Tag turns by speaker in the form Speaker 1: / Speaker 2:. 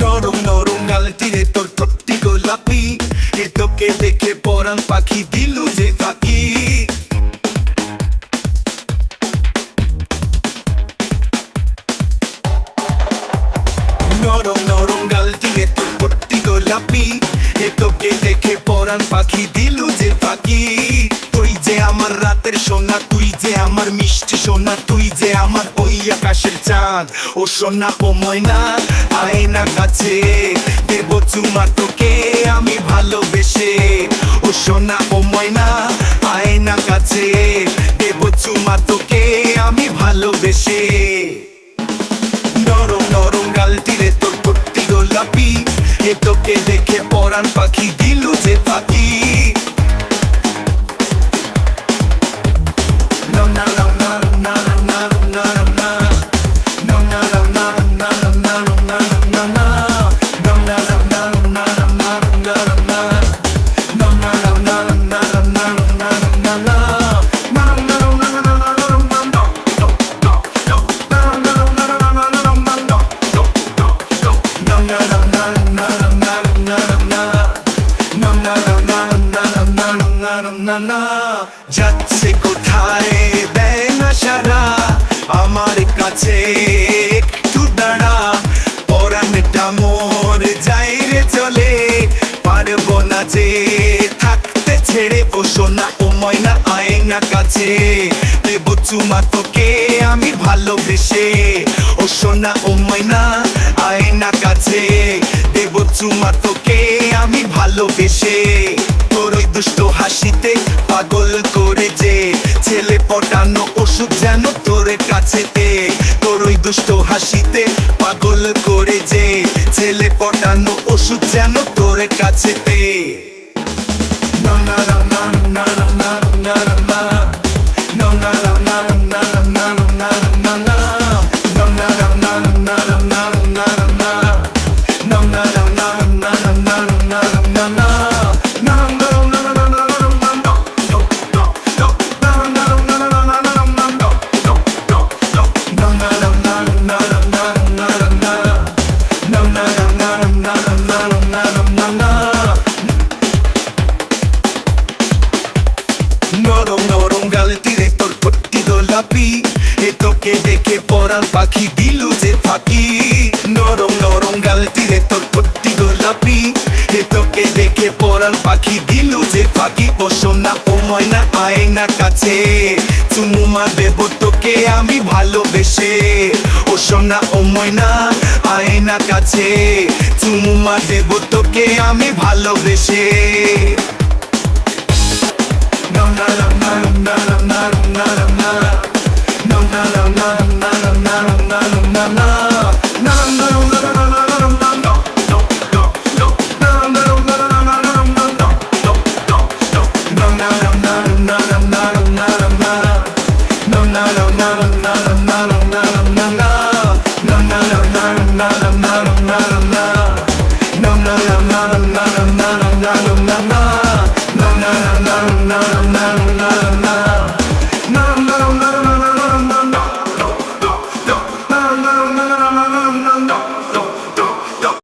Speaker 1: নরম নরম গাল তীরে তোর তপ্তি গোলাপি। এ তোকে দেখে পরান পাখি দিলু যে থাকি নরম নরম গাল তীরে তোর তপ্তি গোলাপি। এ তোকে দেখে পরান পাখি দিলু যে তাকি তুই যে আমার রাতের সোনা, তুই যে আমার মিষ্টি সোনা তুই যে আমার ওই আকাশের চাঁদ। ও সোনা, ও ময়না, আয়না কাছে দেব চুমা তোকে, আমি ভালোবেসে। ও সোনা, ও ময়না, আয়না কাছে দেব চুমা তোকে, আমি ভালোবেসে। নরম নরম গাল তীরে তোর পট্টি গোলাপি। এ তোকে দেখে পরাণ পাখি দিলু যে পাখি। No, no. যাচ্ছে কোথায় দেয় না সারা আমার কাছে একটু দাঁড়া পরাণটা মোর যাই রে চলে পারব না যে থাকতে ছেড়ে বসো না ও ময়না আয়না কাছে দেব চুমা তোকে আমি ভালোবেসে ও সোনা ও ময়না আয়না কাছে ভালোবেসে তোর ওই দুষ্ট হাসিতে পাগল করে যে ছেলে পটানো ওষুধ যেন তোর কাছেতে। তোর ওই দুষ্ট হাসিতে পাগল করে যে ছেলে পটানো ওষুধ যেন তোর কাছেতে। এ তোকে দেখে পরাণ পাখি দিলু যে ফাঁকি নরম নরম গাল তীরে পট্টি গোলাপি এ তোকে দেখে পরাণ পাখি দিলু যে ফাঁকি ও সোনা ও ময়না আয়না কাছে চুমুমা দেব তোকে আমি ভালোবেসে ও সোনা ও ময়না আয়না কাছে চুমুমা দেব তোকে আমি ভালোবেসে No, no, no, no, no, no, no, no, no.